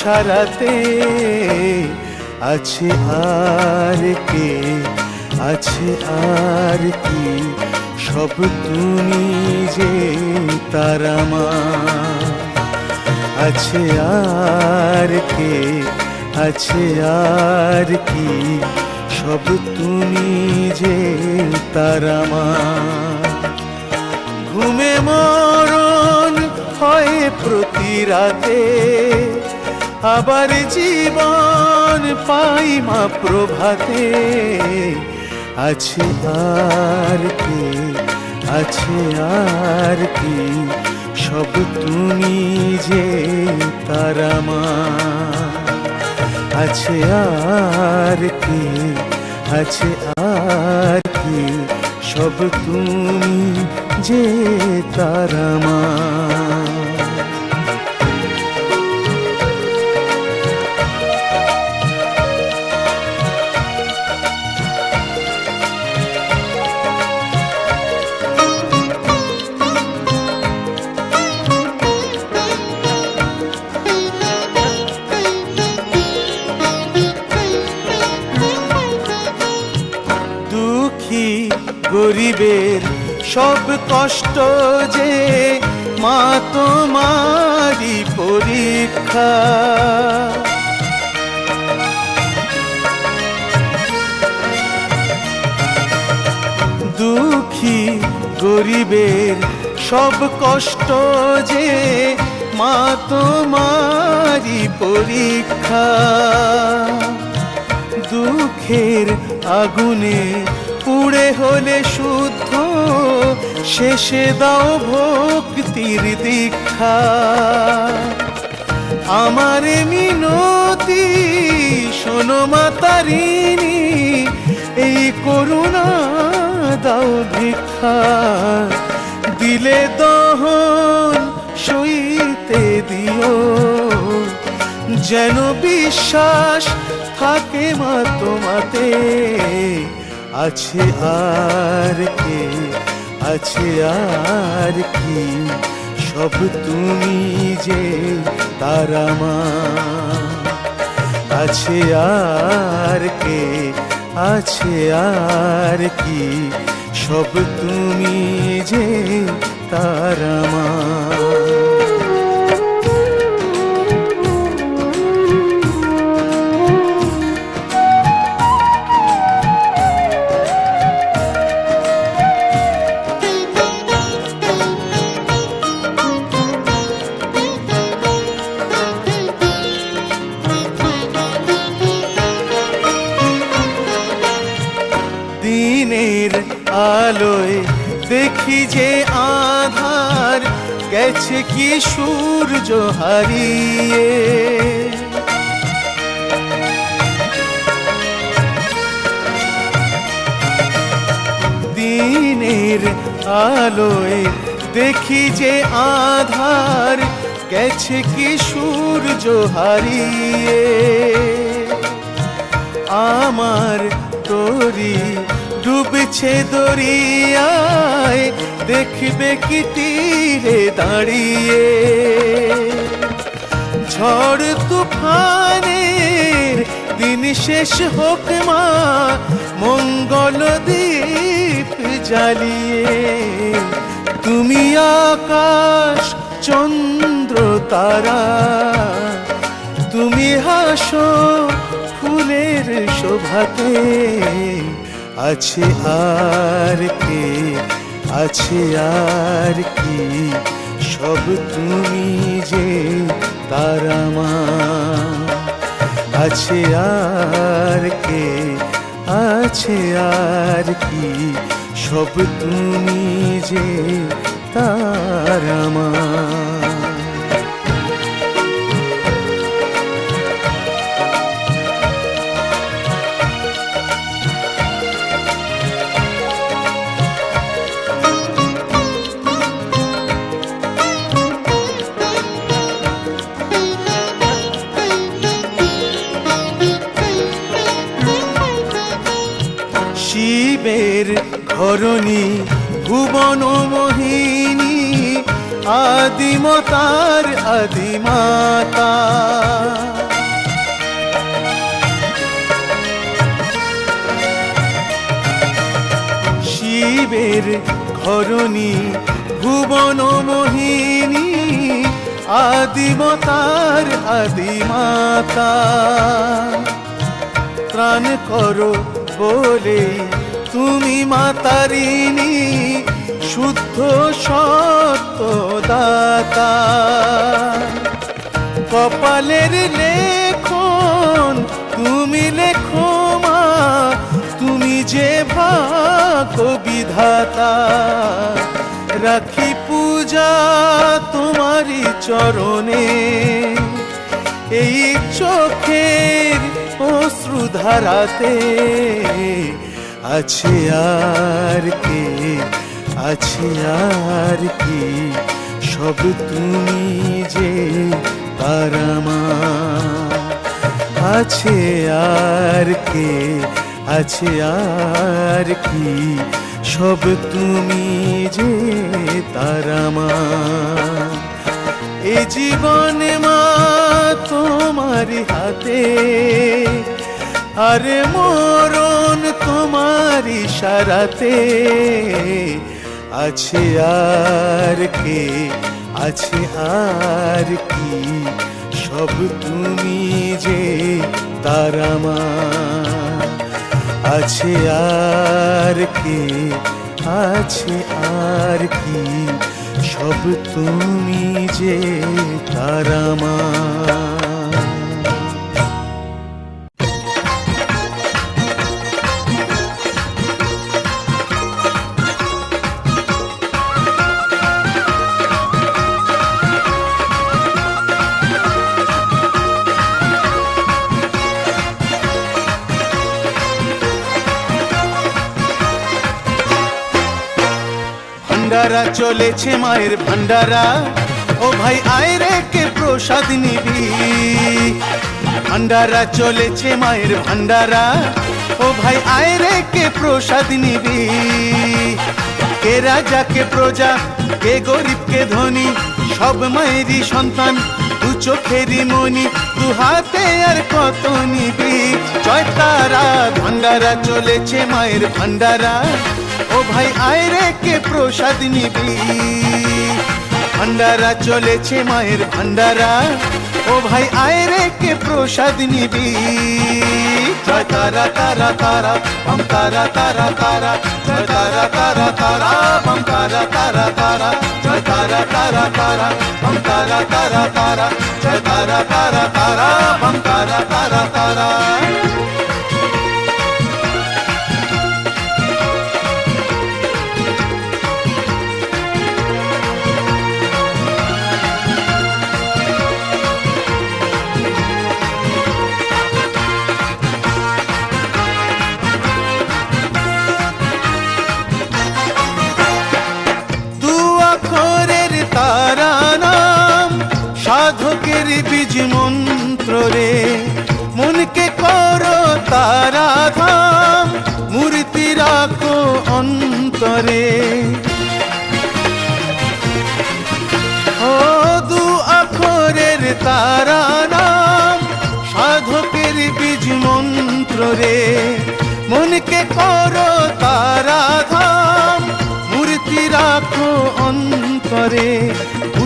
ইশারাতে আছে আর কে? আছে আর কি? সব তুমি যে তারা মা আছে আর কে? আছে আর কি? সব তুমি যে তারা মা ঘুমে মরণ হয় প্রতি রাতে। আবার জীবন পাই মা প্রভাতে। আছে আর কে, আছে আর কি, সব তুমি যে তারা মা আছে আর কি, আছে আর কি, সব তুমি যে তারা গরিবের সব কষ্ট যে মা তোমারি পরীক্ষা। দুঃখী গরিবের সব কষ্ট যে মা তোমারি পরীক্ষা। দুঃখের আগুনে পুড়ে হলে শুদ্ধ, শেষে দাও ভক্তির দীক্ষা। আমার মিনতি, শোনো মাতারিনী এই করুণা দাও ভিক্ষা। দিলে দহন সইতে দিও, যেন বিশ্বাস থাকে মা তোমাতে। আছে আর কে? আছে আর কি? সব তুমি যে তারা মা আছে আর কে? আছে আর কি? সব তুমি যে তারা হারিয়ে। দিনের আলোয় দেখি যে আধার গেছে কি সূর্য হারিয়ে। আমার তরি ডুবছে দরিয়ায় দেখবে কি তীরে দাঁড়িয়ে? ঝড় তুফানের দিন শেষ হোক মা, মঙ্গল দ্বীপ জ্বালিয়ে। তুমি আকাশ, চন্দ্র, তারা, তুমি হাসো ফুলের শোভাতে, আছে আর কে? আছে আর কি? সব তুমি যে তারা মা আছে আর কে? আছে আর কি? সব তুমি যে তারা ধরণী ভুবন মোহিনী আদিমতার আদিমাতা। শিবের ঘরণী ভুবন মোহিনী আদিমতার আদিমাতা। ত্রাণ করো বলে তুমি মাতারিনী শুদ্ধ সত্য দাতা। কপালের লেখন তুমি লেখো মা, তুমি যে ভাগ্য বিধাতা। রাখি পূজা তোমারই চরণে, এই চোখের অশ্রুধারাতে আছে আর কে? আছে আর কি? সব তুমি যে তারামা আছে আর কে? আছে আর কি? সব তুমি যে তারামা এ জীবনে মা তোমার হাতে। আরে মরণ তোমার ইশারাতে। আছে আর কে? আছে আর কি? সব তুমি যে তারামা আছে আর কে? আছে আর কি? সব তুমি যে তারামা ভান্ডারা চলেছে মায়ের ভান্ডারা। ও ভাই, আয় রে কে প্রসাদ নিবি। ভান্ডারা চলেছে মায়ের ভান্ডারা। ও ভাই, আয় রে কে প্রসাদ নিবি। কে রাজা, কে প্রজা, কে গরিব, কে ধনী, সব মায়েরই সন্তান, দু চোখেরই মনি দু হাতে আর কত নিবি। জয় তারা, ভান্ডারা চলেছে মায়ের ভান্ডারা। ও ভাই আয় রে কে প্রসাদ নিবি ভান্ডারা চলেছে মায়ের ভান্ডারা ও ভাই আয় রে কে প্রসাদ নিবি জয় তারা তারা তারা বম তারা তারা তারা জয় তারা তারা তারা বম তারা তারা তারা জয় তারা তারা তারা বম তারা তারা তারা জয় তারা তারা তারা বম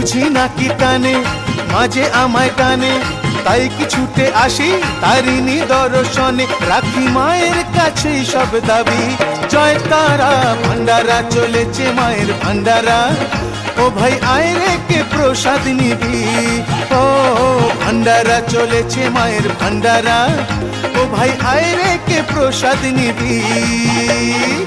বুঝি না কি মাঝে আমায় টানে। তাই কি ছুটে আসি তারিণী দর্শনে? রাখি মায়ের কাছে সব দাবি। জয় তারা ভান্ডারা চলেছে মায়ের ভান্ডারা ও ভাই, আয় রে কে প্রসাদ নিবি? ও ভান্ডারা চলেছে মায়ের ভান্ডারা ও ভাই, আয় রে কে প্রসাদ নিবি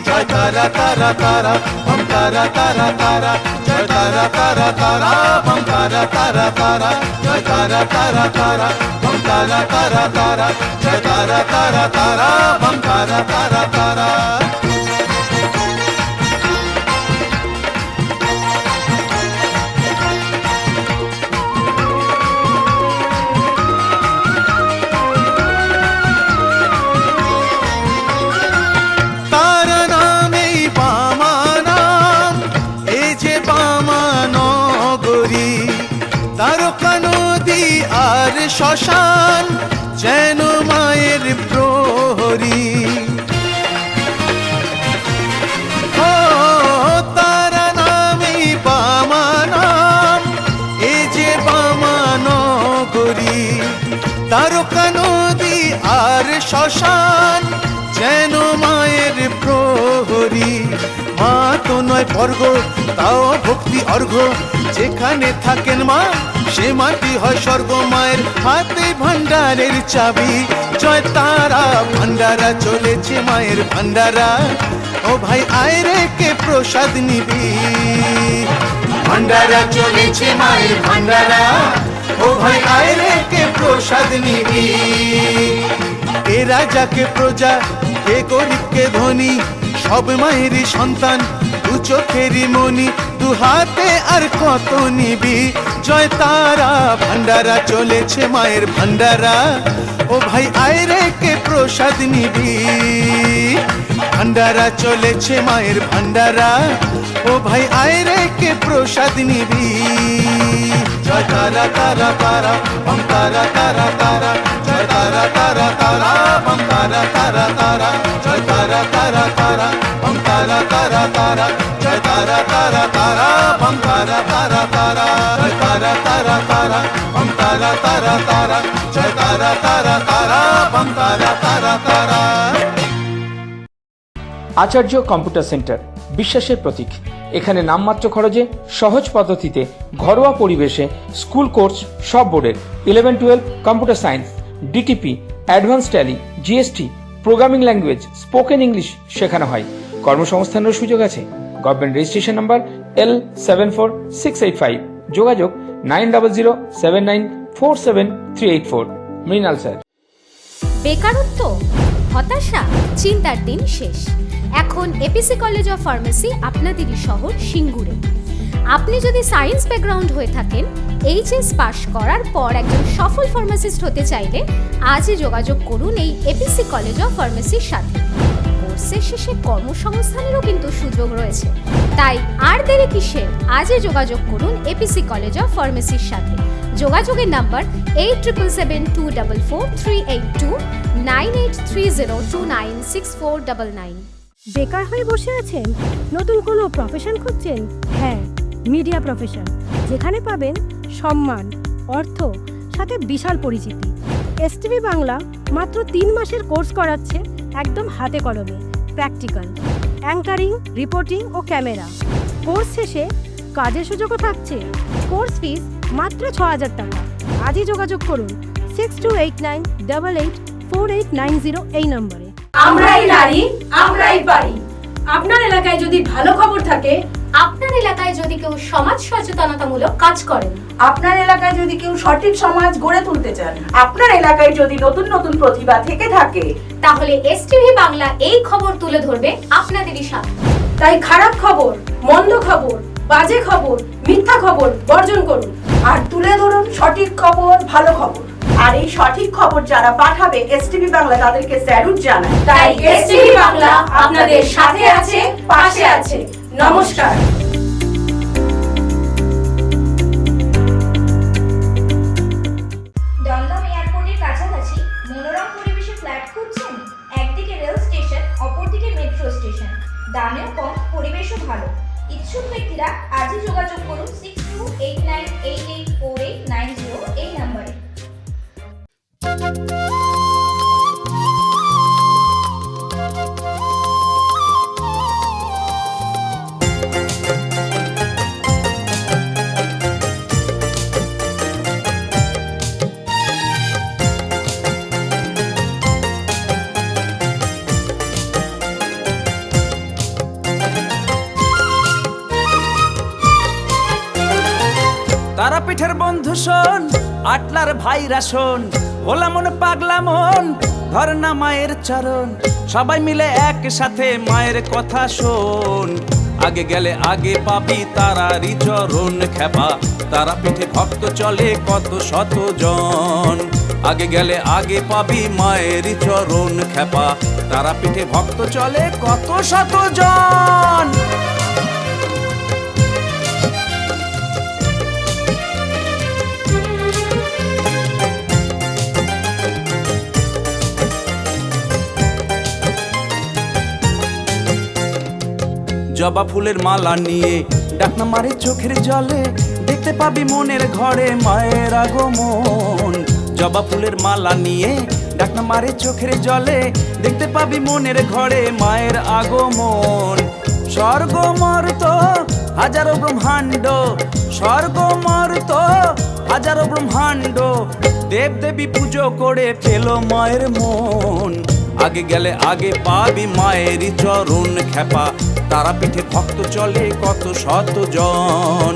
জয় তারা তারা তারা বম তারা তারা তারা জয় তারা তারা তারা বম তারা তারা তারা জয় তারা তারা তারা বম তারা তারা তারা জয় তারা তারা তারা বম তারা তারা তারা শ্মশান, যেন মায়ের প্রহরী। তারকা নদী আর শ্মশান, যেন মায়ের প্রহরী। মা তো নয় বর্গ, তাও ভক্তি অর্ঘ যেখানে থাকেন মা সে মাটি হয় স্বর্গ মায়ের হাতে ভান্ডারের চাবি। জয় তারা ভান্ডারা চলেছে মায়ের ভান্ডারা ও ভাই, আয় রে কে প্রসাদ নিবি। ভান্ডারা চলেছে মায়ের ভান্ডারা ও ভাই, আয় রে কে প্রসাদ নিবি। এ রাজাকে প্রজা কে গরিব কে ধনী, সব মায়েরই সন্তান। দু চোখেরই মনি দু হাতে আর কত নিবি? জয় তারা ভান্ডারা চলেছে মায়ের ভান্ডারা ও ভাই, আয় রে, কে প্রসাদ নিবি? ভান্ডারা চলেছে মায়ের ভান্ডারা ও ভাই, আয় রে, কে প্রসাদ নিবি? জয় তারা তারা তারা তারা তারা তারা। আচার্য কম্পিউটার সেন্টার বিশ্বাসের প্রতীক এখানে নামমাত্র খরচে সহজ পদ্ধতিতে ঘরোয়া পরিবেশে স্কুল কোর্স সব বোর্ডের eleven twelve computer science DTP advance tally GST programming language spoken English শেখানো হয়। কর্মসংস্থানের সুযোগ আছে। Government registration number L seven four six eight five যোগাযোগ nine double zero seven nine four seven three eight four Mrinal sir. বেকারত্ব, হতাশা, চিন্তার দিন শেষ। এখন এপিসি কলেজ অফ ফার্মেসি আপনাদেরই শহর সিঙ্গুরে। আপনি যদি সায়েন্স ব্যাকগ্রাউন্ড হয়ে থাকেন, এইচএস পাশ করার পর একজন সফল ফার্মাসিস্ট হতে চাইলে আজই যোগাযোগ করুন এই এপিসি কলেজ অফ ফার্মেসির সাথে। কোর্সের শেষে কর্মসংস্থানেরও কিন্তু সুযোগ রয়েছে। তাই আর দেরি কিসে, আজই যোগাযোগ করুন এপিসি কলেজ অফ ফার্মেসির সাথে। যোগাযোগের number eight triple seven two double four three eight two nine eight three zero two nine six four double nine. বেকার হয়ে বসে আছেন? নতুন কোনো প্রফেশন খুঁজছেন? হ্যাঁ মিডিয়া প্রফেশন যেখানে পাবেন সম্মান, অর্থ, সাথে বিশাল পরিচিতি। এসটিভি বাংলা মাত্র তিন মাসের কোর্স করাচ্ছে একদম হাতে কলমে প্র্যাকটিক্যাল অ্যাঙ্কারিং রিপোর্টিং ও ক্যামেরা কোর্স শেষে কাজের সুযোগও থাকছে। কোর্স ফিস মাত্র ছ হাজার টাকা। আজই যোগাযোগ করুন six two eight nine double eight four eight nine zero এই নম্বরে। আমরাই নারী, আমরাই পারি আপনার এলাকায় যদি ভালো খবর থাকে আপনার এলাকায় যদি কেউ সমাজ সচেতনতামূলক কাজ করেন? আপনার এলাকায় যদি কেউ সঠিক সমাজ গড়ে তুলতে চান আপনার এলাকায় যদি নতুন নতুন প্রতিভা থেকে থাকে তাহলে এসটিভি বাংলা এই খবর তুলে ধরবে আপনাদেরই সাথে তাই খারাপ খবর মন্দ খবর বাজে খবর মিথ্যা খবর বর্জন করুন। আর তুলে ধরুন সঠিক খবর ভালো খবর। আর এই সঠিক খবর যারা পাঠাবে এসটিভি বাংলা তাদেরকে স্যালুট জানায়। তাই এসটিভি বাংলা আপনাদের সাথে আছে পাশে আছে। নমস্কার। দমদম এয়ারপোর্টের কাছাকাছি মনোরম পরিবেশে ফ্ল্যাট খুঁজছেন একদিকে রেল স্টেশন, অপরদিকে মেট্রো স্টেশন। দামেও কম, পরিবেশও ভালো। ইচ্ছুক ব্যক্তিরা আজই যোগাযোগ করুন six two eight nine eight eight four eight nine zero এই নাম্বারে। আটলার ভাইরা শোন ভোলা মন, পাগলা মন ধর না মায়ের চরণ। সবাই মিলে একসাথে মায়ের কথা শোন। আগে গেলে আগে পাবি তারারি চরণ খেপা। তারাপীঠে ভক্ত চলে কত শত জন। আগে গেলে আগে পাবি মায়ের চরণ খেপা। তারাপীঠে ভক্ত চলে কত শত জন। জবা ফুলের মালা নিয়ে ডাকনা মারে চোখের জলে। দেখতে পাবি মনের ঘরে মায়ের আগমন। জবা ফুলের মালা নিয়ে ডাকনা মারে চোখের জলে। দেখতে পাবি মনের ঘরে মায়ের আগমন। স্বর্গ মর্ত হাজারো ব্রহ্মাণ্ড। স্বর্গ মর্ত হাজারো ব্রহ্মাণ্ড। দেব দেবী পুজো করে পেল মায়ের মন। আগে গেলে আগে পাবি মায়ের চরণ খেপা। তারা পিঠে ভক্ত চলে কত শত জন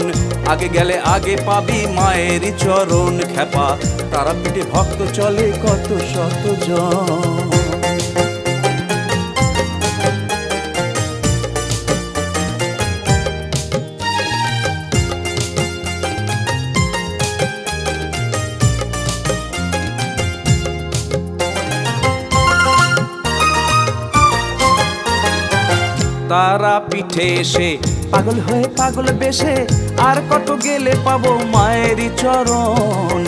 আগে গেলে আগে পাবি মায়ের চরণ খেপা। তারা পিঠে ভক্ত চলে কত শত জন তারা পিঠে এসে। পাগল হয়ে পাগল বেশে, আর কত গেলে পাবো মায়েরই চরণ?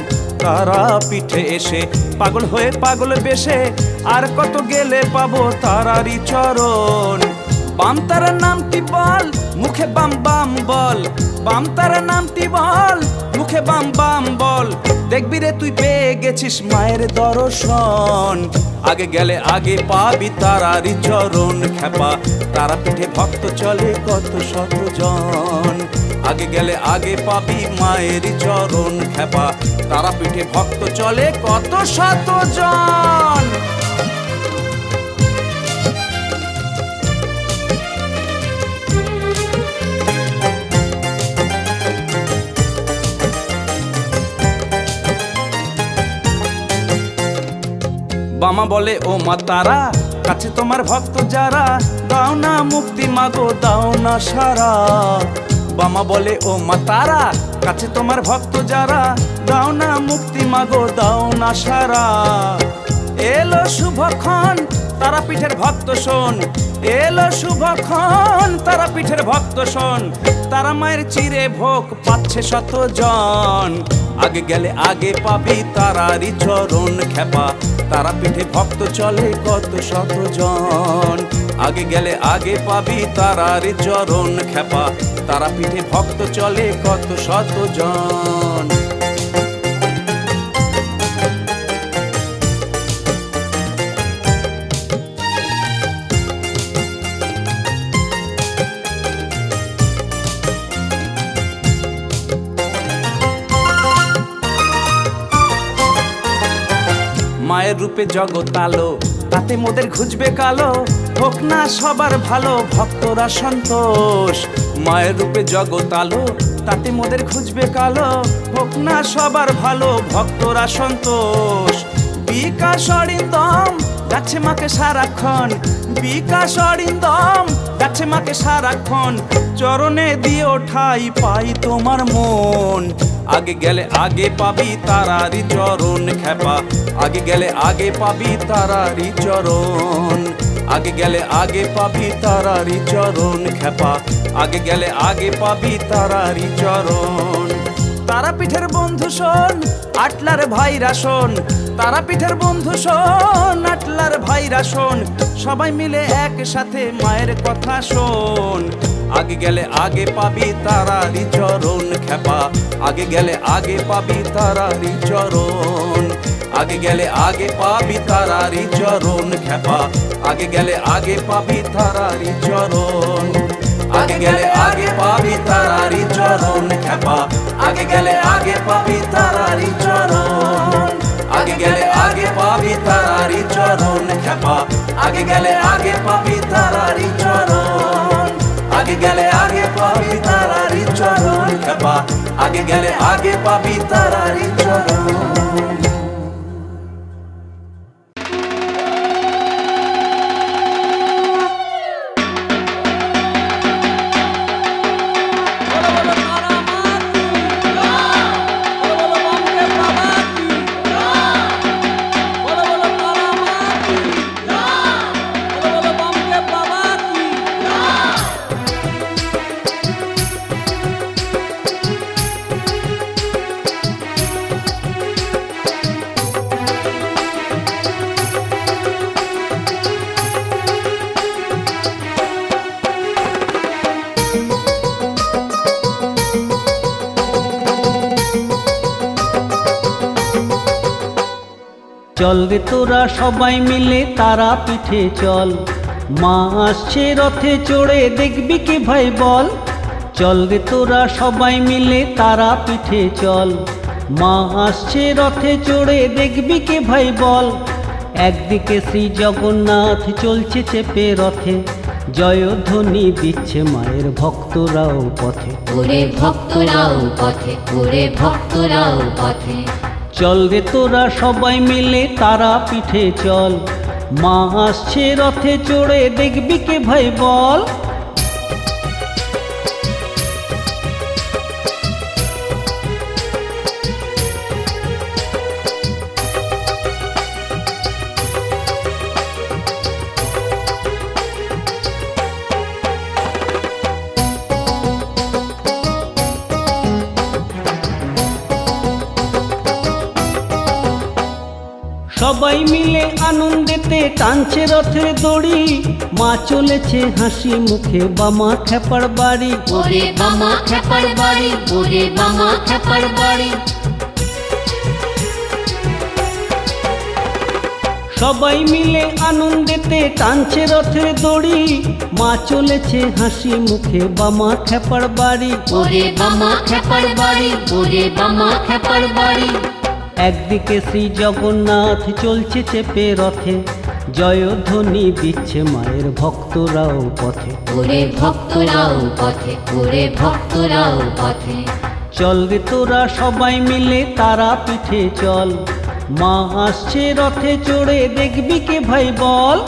তারা পিঠে এসে, পাগল হয়ে পাগল বেশে, আর কত গেলে পাবো তারারই চরণ? বাম তারা নামটি বল, মুখে বাম বাম বল। বাম তারার নামটি বল মুখে বাম বাম বল। দেখবি রে তুই পেয়ে গেছিস মায়ের দর্শন। আগে গেলে আগে পাবি তারারই চরণ। খেপা তারা পিঠে ভক্ত চলে কত শত জন আগে গেলে আগে পাবি মায়ের চরণ। খেপা তারা পিঠে ভক্ত চলে কত শত বামা বলে, ও মা তারা, কাছে তোমার ভক্ত যারা, দাও না মুক্তি মাগো, দাও না সারা। বামা বলে, ও মা তারা, কাছে তোমার ভক্ত যারা, দাও না মুক্তি মাগো, দাও না সারা। এলো শুভক্ষণ তারা পিঠের ভক্ত শোন। এলো শুভক্ষণ তারা পিঠের ভক্ত শোন। তারা মায়ের চিরে ভোগ পাচ্ছে শত জন আগে গেলে আগে পাবি তারারই চরণ খেপা। তারা পিঠে ভক্ত চলে কত শত জন আগে গেলে আগে পাবি তারারই চরণ খেপা। তারা পিঠে ভক্ত চলে কত শত জন মায়ের রূপে জগৎ আলো তাতে মোদের খুঁজবে কালো। হোক না সবার ভালো, ভক্তরা সন্তোষ। মায়ের রূপে জগৎ আলো, তাতে মোদের খুঁজবে কালো। হোক না সবার ভালো, ভক্তরা সন্তোষ। বিকাশ অরিন্দম, যাচ্ছে মাকে সারাক্ষণ। বিকাশ অরিন্দম, যাচ্ছে মাকে সারাক্ষণ। চরণে দিয়ে ওঠাই পাই তোমার মন। আগে গেলে আগে পাবি তারারি চরণ খেপা। আগে গেলে আগে পাবি তারারি চরণ। আগে গেলে আগে পাবি তারারি চরণ খেপা। আগে গেলে আগে পাবি তারারি চরণ। তারাপীঠের বন্ধু শোন, আটলার ভাইরা শোন। তারাপীঠের বন্ধু শোন, আটলার ভাইরা শোন। সবাই মিলে একসাথে মায়ের কথা শোন। আগে গেলে আগে পাবি তারারি চরণ খেপা। আগে গেলে আগে পাবি তারারি চরণ। আগে গেলে আগে পাবি তারারি চরণ খেপা। আগে গেলে আগে পাবি তারারি চরণ। আগে গেলে আগে পাবি তারারি চরণ খেপা আগে গেলে আগে পাবি তারারি চরণ আগে গেলে আগে পাবি তারারি চরণ খেপা আগে গেলে আগে পাবি তারারি চরণ আগে গেলে আগে পাবি তারারি চরণ খেপা আগে গেলে আগে পাবি তারারি চরণ চল রে তোরা সবাই মিলে তারা পিঠে চল। মা আসছে রথে চড়ে দেখবি কে ভাই বল। চল রে তোরা সবাই মিলে তারা পিঠে চল। মা আসছে রথে চড়ে দেখবি কে ভাই বল। একদিকে শ্রী জগন্নাথ চলছে চেপে রথে। জয়ধ্বনি দিচ্ছে মায়ের ভক্তরাও পথে। ওরে ভক্তরাও পথে, ওরে ভক্তরাও পথে। চল রে তোরা সবাই মিলে তারা পিঠে চল। মা আসছে রথে চড়ে, দেখবি কে ভাই বল। সবাই মিলে আনন্দেতে টানছে রথের দড়ি। মা চলেছে হাসি মুখে বামা খেপার বাড়ি। ওরে বামা খেপার বাড়ি ওরে বামা খেপার বাড়ি। সবাই মিলে আনন্দেতে টানছে রথের দড়ি। মা চলেছে হাসি মুখে বামা খেপার বাড়ি। ওরে বামা খেপার বাড়ি ওরে বামা খেপার বাড়ি। একদিকে শ্রী জগন্নাথ চলছে চেপে রথে। জয়ধ্বনি দিচ্ছে মায়ের ভক্তরাও পথে। ওরে ভক্তরাও পথে ওরে ভক্তরাও পথে। চল রে তোরা সবাই মিলে তারা পিঠে চল। মা আসছে রথে চড়ে দেখবি কে ভাই বল।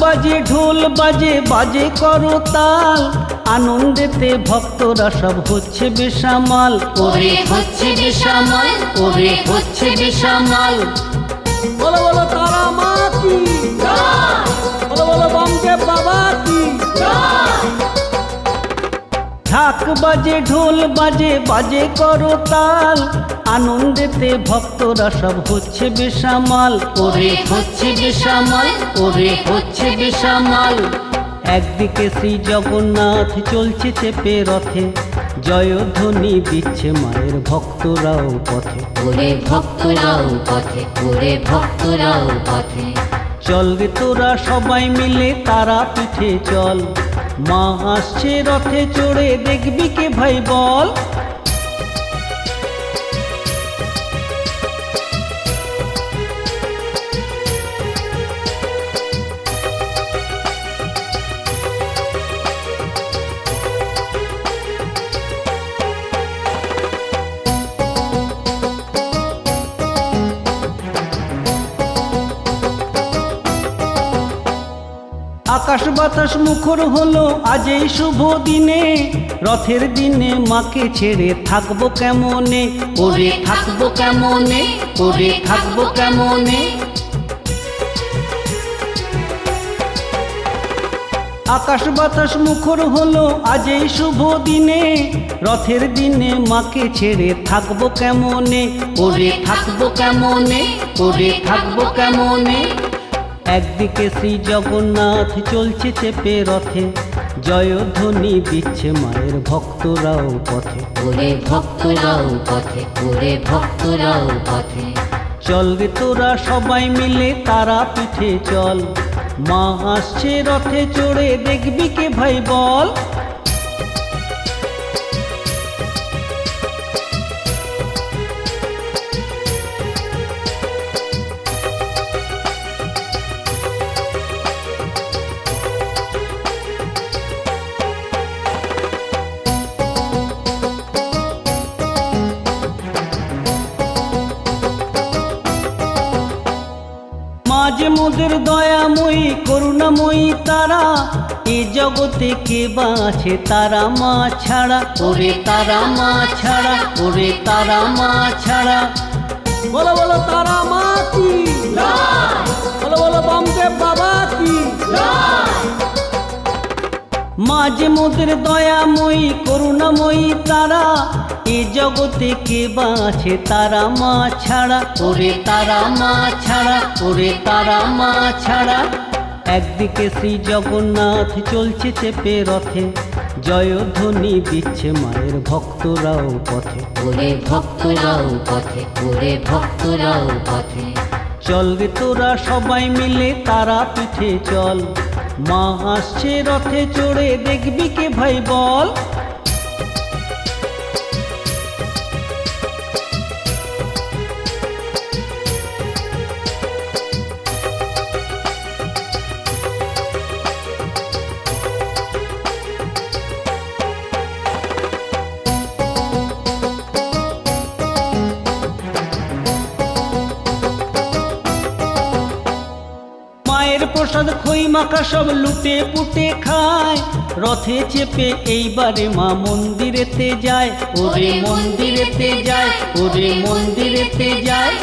বাজে, ঢোল বাজে বাজে করো তাল। আনন্দেতে ভক্তরা সব হচ্ছে বেসামাল। ওরে হচ্ছে বেসামাল, ওরে হচ্ছে বেসামাল। বলো বলো, তারা মা কি? বলো বলো বঙ্গে বাবা কি? ঢাক বাজে ঢোল বাজে বাজে করো তাল। আনন্দেতে ভক্তরা সব হচ্ছে বেসামাল। ওরে হচ্ছে বেসামাল ওরে হচ্ছে বেসামাল। একদিকে শ্রী জগন্নাথ চলছে চেপে রথে। জয়ধ্বনি দিচ্ছে মায়ের ভক্তরাও পথে। ওরে ভক্তরাও পথে ওরে ভক্তরাও পথে। চল রে তোরা সবাই মিলে তারা পিঠে চল। মা আসছে রথে চড়ে দেখবি কে ভাই বল? আকাশ বাতাস মুখর হলো আজ এই শুভ দিনে। রথের দিনে মাকে ছেড়ে থাকব কেমনে? ওরে থাকব কেমনে? ওরে থাকব কেমনে? আকাশ বাতাস মুখর হলো আজ এই শুভ দিনে। রথের দিনে মাকে ছেড়ে থাকব কেমনে? ওরে থাকব কেমনে? ওরে থাকব কেমনে? একদিকে শ্রী জগন্নাথ চলছে চেপে রথে। জয়ধ্বনি দিচ্ছে মায়ের ভক্তরাও পথে। ওরে ভক্তরাও পথে ওরে ভক্তরাও পথে। চল রে তোরা সবাই মিলে তারা পিঠে চল। মা আসছে রথে চড়ে দেখবি কে ভাই বল? জগতে কে বাছে তারা মা ছাড়া? ওরে তারা মা ছাড়া, ওরে তারা মা ছাড়া। বলো বলো, তারা মা কি? বলো বলো, বামদেব বাবা কি? মাঝে মোদের দয়াময়ী, করুণাময়ী তারা? এ জগতে কে বাঁচে তারা মা ছাড়া? ওরে তারা মা ছাড়া, ওরে তারা মা ছাড়া। একদিকে শ্রী জগন্নাথ চলছে চেপে রথে। জয়ধ্বনি দিচ্ছে মায়ের ভক্তরাও পথে। ওরে ভক্তরাও পথে ওরে ভক্তরাও পথে। চল রে তোরা সবাই মিলে তারা পিঠে চল। মা আসছে রথে চড়ে দেখবি কে ভাই বল। মাখা সব লুটে পুটে খায় রথে চেপে এইবারে মা মন্দিরেতে যায়। ওরে মন্দিরেতে যায় ওরে মন্দিরেতে যায়।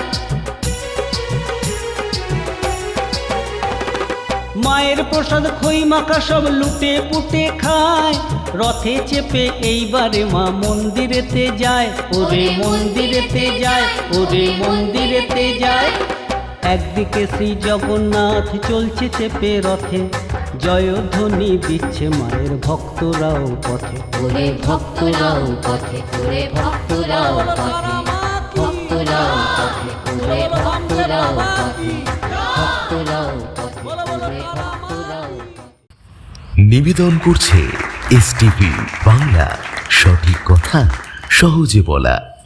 মায়ের প্রসাদ খই মাখা সব লুটে পুটে খায় রথে চেপে এইবারে মা মন্দিরেতে যায়। ওরে মন্দিরেতে যায় ওরে মন্দিরেতে যায়। একদিকে শ্রী জগন্নাথ চলছে চেপে রথে। জয়ধ্বনি দিচ্ছে মায়ের ভক্তরাও পথে। ওরে ভক্তরাও পথে ওরে ভক্তরাও পথে। ভক্তরাও পথে ওরে ভক্তরাও পথে। ভক্তরাও পথে ওরে ভক্তরাও নিবেদন করছে এস বাংলা। সঠিক কথা সহজে বলা।